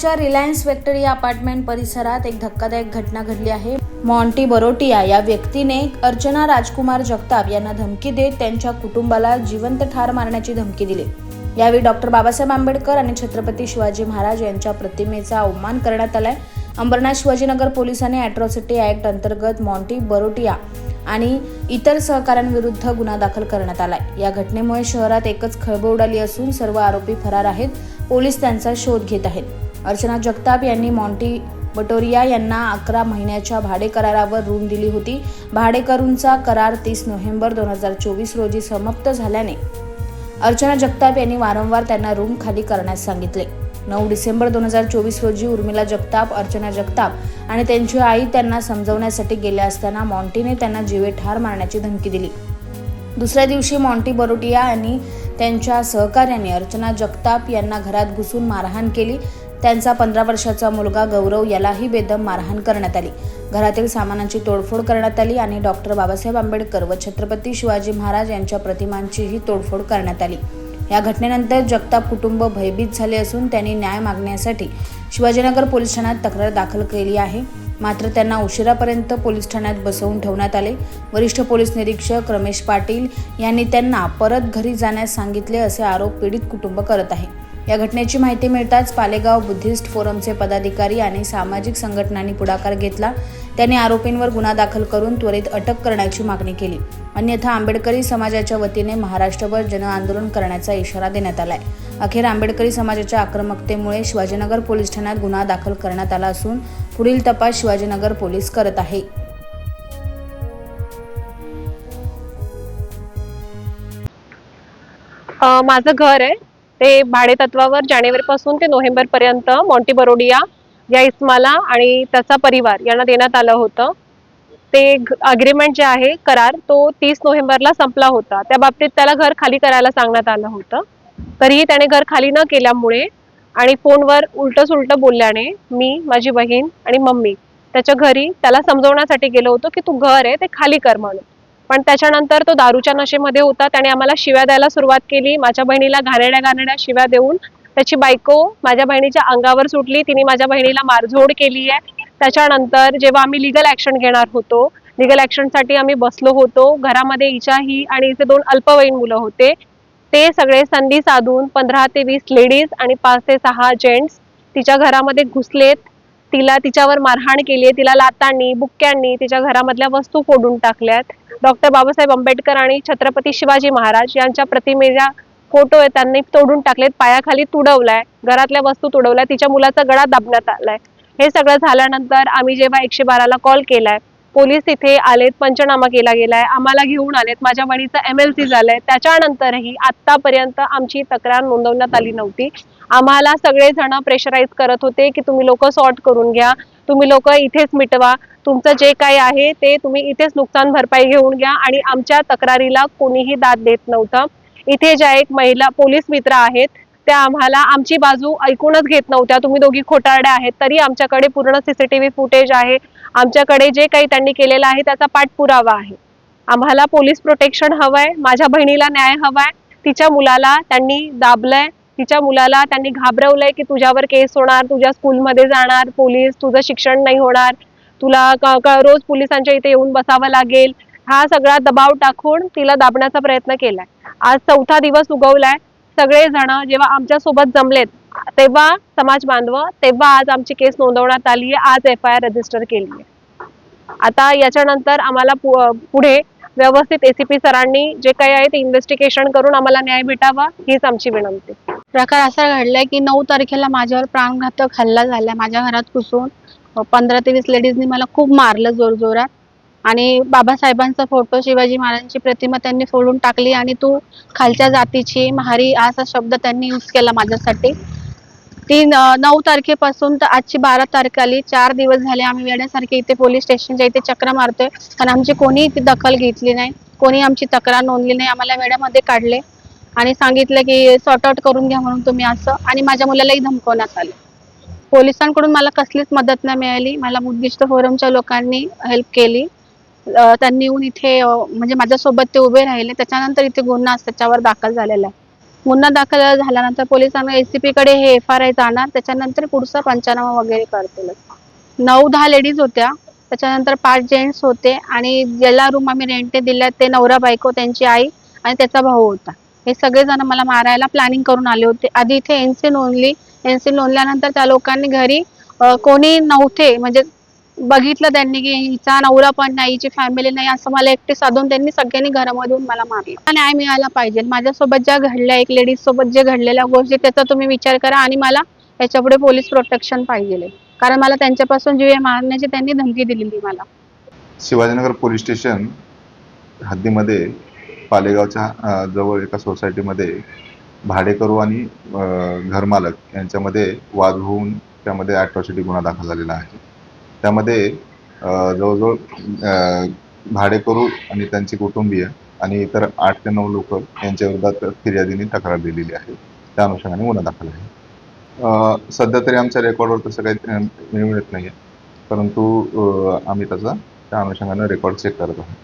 शहराच्या Reliance factory apartment परिसरात एक धक्कादायक घटना घडली आहे. मॉन्टी बरोटिया या व्यक्तीने अर्चना राजकुमार जगताप यांना धमकी देत त्यांच्या कुटुंबाला जिवंत ठार मारण्याची धमकी दिली. यावेळी डॉक्टर बाबासाहेब आंबेडकर आणि छत्रपती शिवाजी महाराज यांच्या प्रतिमेचा अवमान करण्यात आलाय. अंबरनाथ शिवाजीनगर पोलिसांनी अॅट्रॉसिटी ऍक्ट अंतर्गत मॉन्टी बरोटिया आणि इतर सहकाऱ्यांविरुद्ध गुन्हा दाखल करण्यात आलाय. या घटनेमुळे शहरात एकच खळबळ उडाली असून सर्व आरोपी फरार आहेत. पोलीस त्यांचा शोध घेत आहेत. अर्चना जगताप यांनी मॉन्टी बटोरिया यांना अकरा महिन्याच्या भाडे करारावर रूम दिली होती. भाडेकरूंचा करार तीस नोव्हेंबर दोन हजार चोवीस रोजी समाप्त झाल्याने अर्चना जगताप यांनी वारंवार त्यांना रूम खाली करण्यास सांगितले. नऊ डिसेंबर दोन हजार चोवीस रोजी उर्मिला जगताप अर्चना जगताप आणि त्यांची आई त्यांना समजवण्यासाठी गेल्या असताना मॉन्टीने त्यांना जीवे ठार मारण्याची धमकी दिली. दुसऱ्या दिवशी मॉन्टी बरोटिया यांनी त्यांच्या सहकार्याने अर्चना जगताप यांना घरात घुसून मारहाण केली. त्यांचा पंधरा वर्षाचा मुलगा गौरव यालाही बेदम मारहाण करण्यात आली. घरातील सामानांची तोडफोड करण्यात आली आणि डॉक्टर बाबासाहेब आंबेडकर व छत्रपती शिवाजी महाराज यांच्या प्रतिमांचीही तोडफोड करण्यात आली. या घटनेनंतर जगताप कुटुंब भयभीत झाले असून त्यांनी न्याय मागण्यासाठी शिवाजीनगर पोलीस ठाण्यात तक्रार दाखल केली आहे. मात्र त्यांना उशिरापर्यंत पोलीस ठाण्यात बसवून ठेवण्यात आले. वरिष्ठ पोलीस निरीक्षक रमेश पाटील यांनी त्यांना परत घरी जाण्यास सांगितले असे आरोप पीडित कुटुंब करत आहे. या घटनेची माहिती मिळताच पालेगाव बुद्धिस्ट फोरमचे पदाधिकारी आणि सामाजिक संघटनांनी पुढाकार घेतला. त्यांनी आरोपींवर गुन्हा दाखल करून त्वरित अटक करण्याची मागणी केली. अन्यथा आंबेडकरी समाजाच्या वतीने महाराष्ट्रभर जनआंदोलन करण्याचा इशारा देण्यात आलाय. अखेर आंबेडकरी समाजाच्या आक्रमकतेमुळे शिवाजीनगर पोलीस ठाण्यात गुन्हा दाखल करण्यात आला असून पुढील तपास शिवाजीनगर पोलीस करत आहे. माझं घर आहे. ते भाडे तत्वावर ते नोव्हेंबरपर्यंत मॉन्टी बरोडिया या इस्माला आणि त्याचा परिवार यांना देण्यात आलं होतं. ते अग्रीमेंट जे आहे करार तो तीस नोव्हेंबरला संपला होता. त्या बाबतीत त्याला घर खाली करायला सांगण्यात आलं होतं. तरीही त्याने घर खाली न केल्यामुळे आणि फोनवर उलट सुलट बोलल्याने मी माझी बहीण आणि मम्मी त्याच्या घरी त्याला समजवण्यासाठी गेलो होतो की तू घर आहे ते खाली कर म्हणून. पण त्याच्यानंतर तो दारूच्या नशेमध्ये होता. त्याने आम्हाला शिव्या द्यायला सुरुवात केली. माझ्या बहिणीला घाणेड्या घाणेड्या शिव्या देऊन त्याची बायको माझ्या बहिणीच्या अंगावर सुटली. तिने माझ्या बहिणीला मारझोड केली आहे. त्याच्यानंतर जेव्हा आम्ही लिगल ऍक्शन घेणार होतो लिगल ऍक्शनसाठी आम्ही बसलो होतो. घरामध्ये हिच्याही आणि हिचे दोन अल्पवयीन मुलं होते. ते सगळे संधी साधून पंधरा ते वीस लेडीज आणि पाच ते सहा जेंट्स तिच्या घरामध्ये घुसलेत. तिला तिच्यावर मारहाण केली आहे. तिला लातांनी बुक्क्यांनी तिच्या घरामधल्या वस्तू फोडून टाकल्यात. डॉक्टर बाबासाहेब आंबेडकर आणि छत्रपती शिवाजी महाराज यांच्या प्रतिमेच्या फोटो आहेत त्यांनी तोडून टाकलेत पायाखाली तुडवलाय घरातल्या वस्तू तुडवल्या तिच्या मुलाचा गळा दाबण्यात आलाय. हे सगळं झाल्यानंतर आम्ही जेव्हा एकशे बाराला कॉल केलाय पोलीस तिथे आलेत पंचनामा केला गेलाय आम्हाला घेऊन आलेत माझ्या बहिणीचं एम एल सी झालंय त्याच्यानंतरही आतापर्यंत आमची तक्रार नोंदवण्यात आली नव्हती. आम्हाला सगळेजण प्रेशराईज करत होते की तुम्ही लोक सॉर्ट करून घ्या तुम्ही लोक इथेच मिटवा. तुमचं जे काही आहे ते तुम्ही इथेच नुकसान भरपाई घेऊन घ्या आणि आमच्या तक्रारीला कोणीही दाद देत नव्हतं. इथे ज्या एक महिला पोलीस मित्र आहेत त्या आम्हाला आमची बाजू ऐकूनच घेत नव्हत्या. तुम्ही दोघी खोटारड्या आहेत तरी आमच्याकडे पूर्ण सीसीटीव्ही फुटेज आहे. आमच्याकडे जे काही त्यांनी केलेलं आहे त्याचा पाठपुरावा आहे. आम्हाला पोलीस प्रोटेक्शन हवंय माझ्या बहिणीला न्याय हवाय तिच्या मुलाला त्यांनी दाबलंय तिच्या मुलाला त्यांनी घाबरवलंय की तुझ्यावर केस होणार तुझ्या स्कूलमध्ये जाणार पोलीस तुझं शिक्षण नाही होणार तुला रोज पोलिसांच्या इथे येऊन बसावं लागेल. हा सगळा दबाव टाकून तिला दाबण्याचा प्रयत्न केलाय. आज चौथा दिवस उगवलाय. सगळे जण जेव्हा आमच्यासोबत जमलेत तेव्हा समाज बांधव तेव्हा आज आमची केस नोंदवण्यात आली आहे. आज एफ आय आर रजिस्टर केली आहे. आता याच्यानंतर आम्हाला पु- पुढे व्यवस्थित एसीपी सरांनी जे काही आहे ते इन्व्हेस्टिगेशन करून आम्हाला न्याय भेटावा हीच आमची विनंती. प्रकार असा घडलाय की नऊ तारखेला माझ्यावर प्राणघातक हल्ला झालाय. माझ्या घरात घुसून पंधरा ते वीस लेडीजनी मला खूप मारलं जोरजोरात आणि बाबासाहेबांचा फोटो शिवाजी महाराजांची प्रतिमा त्यांनी फोडून टाकली आणि तू खालच्या जातीची महारी असा शब्द त्यांनी यूज केला माझ्यासाठी. ती नऊ तारखेपासून तर आजची बारा तारीख आली. चार दिवस झाले आम्ही वेड्यासारखे इथे पोलीस स्टेशनच्या इथे चक्र मारतोय. पण आमची कोणी इथे दखल घेतली नाही. कोणी आमची तक्रार नोंदली नाही. आम्हाला वेड्यामध्ये काढले. आणि सांगितलं की सॉर्ट आउट करून घ्या म्हणून तुम्ही असं. आणि माझ्या मुलालाही धमकवण्यात आले. पोलिसांकडून मला कसलीच मदत नाही मिळाली. मला बुद्धिस्ट फोरमच्या लोकांनी हेल्प केली. त्यांनी येऊन इथे म्हणजे माझ्यासोबत ते उभे राहिले. त्याच्यानंतर इथे गुन्हा त्याच्यावर दाखल झालेला आहे. गुन्हा दाखल झाल्यानंतर पोलिसांना एसीपी कडे हे एफ आर आय जाणार. त्याच्यानंतर पुढचा पंचनामा वगैरे करतील. नऊ दहा लेडीज होत्या. त्याच्यानंतर पाच जेंट्स होते. आणि ज्याला रूम आम्ही रेंटने दिल्या ते नवरा बायको त्यांची आई आणि त्याचा भाऊ होता. हे सगळेजण मला मारायला प्लॅनिंग करून आले होते. आधी इथे एनसी नोंदली. एनसी नोंदल्यानंतर त्या लोकांनी घरी कोणी नव्हते. म्हणजे बघितलं त्यांनी की हिचा नवरा पण नाही हिची फॅमिली नाही असं मला एकटे साधून त्यांनी सगळ्यांनी घरामधून मला मारलं. न्याय मिळाला पाहिजे. माझ्यासोबत ज्या घडल्या एक लेडीज सोबत जे घडलेल्या गोष्टी त्याचा तुम्ही विचार करा आणि मला याच्यापुढे पोलीस प्रोटेक्शन पाहिजे. कारण मला त्यांच्यापासून जीवे मारण्याची त्यांनी धमकी दिलेली मला. शिवाजीनगर पोलीस स्टेशन हद्दीमध्ये पालेगावच्या जवळ एका सोसायटीमध्ये भाडेकरू आणि घरमालक यांच्यामध्ये वाद होऊन त्यामध्ये ॲट्रॉसिटी गुन्हा दाखल झालेला आहे. त्यामध्ये जवळजवळ भाडेकरू आणि त्यांचे कुटुंबीय आणि इतर आठ ते नऊ लोक यांच्या विरोधात फिर्यादीने तक्रार दिलेली आहे. त्या अनुषंगाने गुन्हा दाखल आहे. सध्या तरी आमच्या रेकॉर्डवर तसं काही मिळत नाही आहे परंतु आम्ही त्याचा त्या अनुषंगाने रेकॉर्ड चेक करत आहोत.